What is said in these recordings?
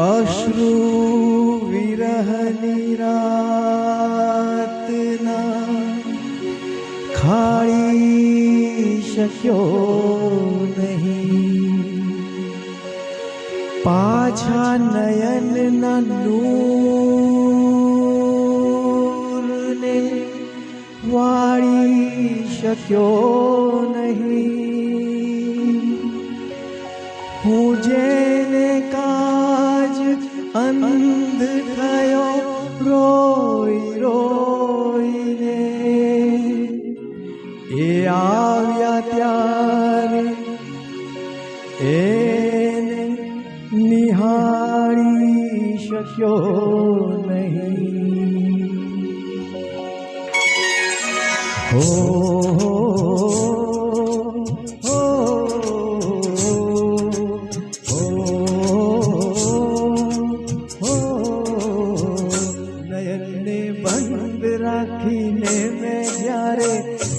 અશ્રુ વિરહની રાતના ખાળી શક્યો નહીં પાછા નયનના નૂરને વાળી શક્યો નહીં હું જેને નહીં હો નયનને બંધ રાખીને મેં જ્યારે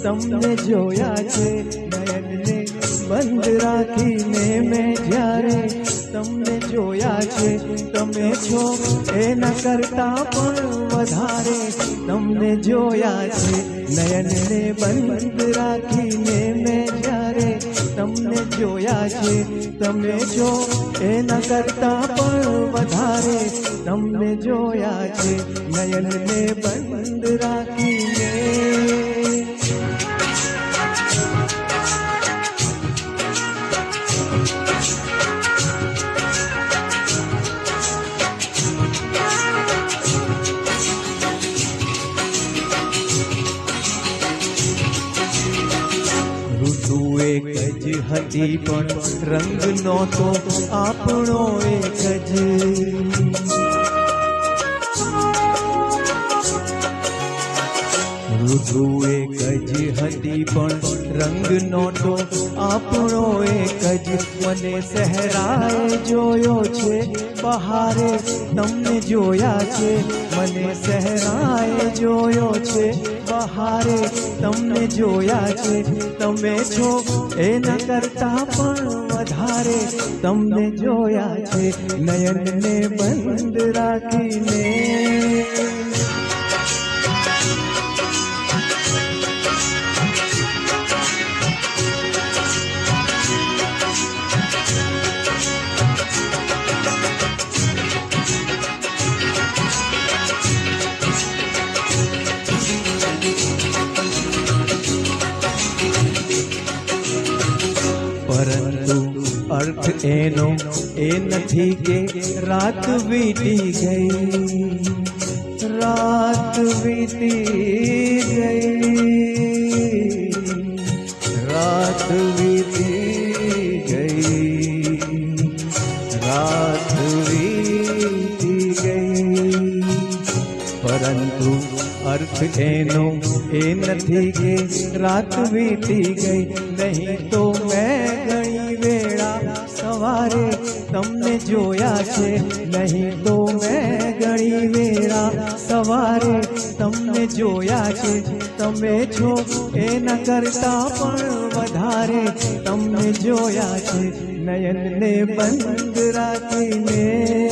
તમને જોયા છે તમને જોયા છે, તમે છો, એના કરતા પણ વધારે. તમને જોયા છે, નયનને બંધ રાખીને મેં જ્યારે તમને જોયા છે, તમે છો, એના કરતા પણ વધારે. તમને જોયા છે, નયનને બંધ રાખીને એક જ હતી પણ રંગ નહોતો આપણો એક જ. ઋતુ એક જ હતી પણ રંગ નોટો આપણો એક જ મને સહેરાએ જોયો છે. બહારે તમને જોયા છે. મને સહેરાએ જોયો છે. બહારે તમને જોયા છે. તમે છો એના કરતા પણ વધારે તમને જોયા છે. નયનને બંધ રાખીને. પરંતુ અર્થ એનો એ નથી કે રાત વીતી ગઈ રાત વીતી ગઈ રાત વીતી ગઈ રાત વીતી ગઈ પરંતુ અર્થ એનો એ નથી કે રાત વીતી ગઈ નહીં તો મેં ઘણી વેળા સવારે તમને જોયા છે. નહીં તો મેં ઘણી વેળા સવારે તમને જોયા છે. તમે છો એના કરતા પણ વધારે તમને જોયા છે. નયનને બંધ રાખીને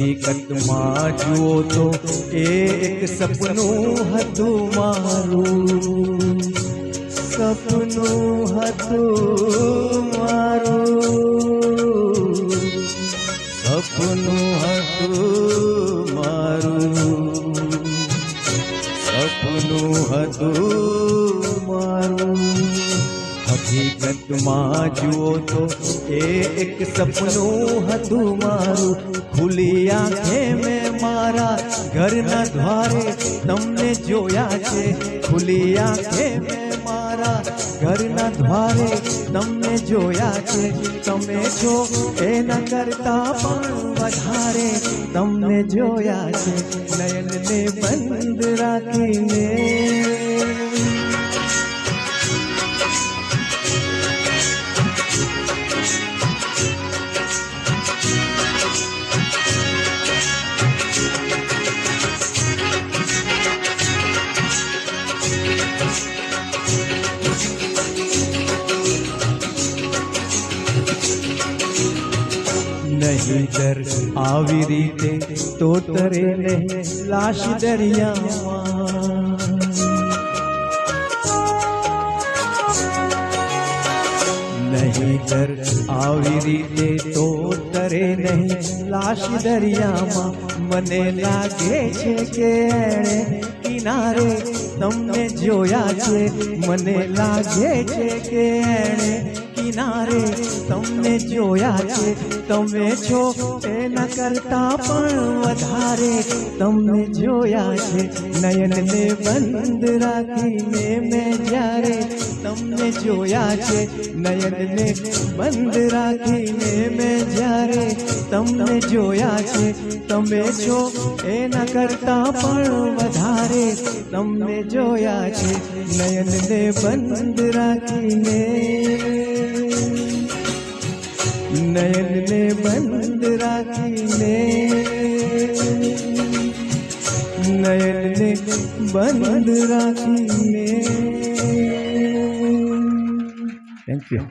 હકીકતમાં જુઓ તો એ એક સપનું હતું મારું સપનું હતું મારું. સપનું હતું મારું. સપનું હતું મારું. હકીકતમાં જુઓ તો એ એક સપનું હતું મારું. ખુલી આંખે મેં મારા ઘરના દ્વારે તમને જોયા છે. ખુલી આંખે મેં મારા ઘરના દ્વારે તમને જોયા છે. તમે છો એના કરતા પણ વધારે તમને જોયા છે. નયનને બંધ રાખીને નહીતર આવી રીતે તો તરે નહીં લાશ દરિયામાં. દર આવી રીતે તો તરે નહીં લાશ દરિયામાં. મને લાગે છે કે કિનારે તમને જોયા છે. મને લાગે છે કે એણે કિનારે તમને જોયા છે, તમે છો એના કરતા પણ વધારે. તમને જોયા છે, નયનને બંધ રાખીને મેં જ્યારે તમને જોયા છે, નયનને બંધ રાખીને મેં જ્યારે તમને જોયા છે, તમે છો એના કરતા પણ વધારે. તમને જોયા છે, નયનને બંધ રાખીને. નયનને બંધ રાખીને નયનને બંધ રાખીને થેન્ક યુ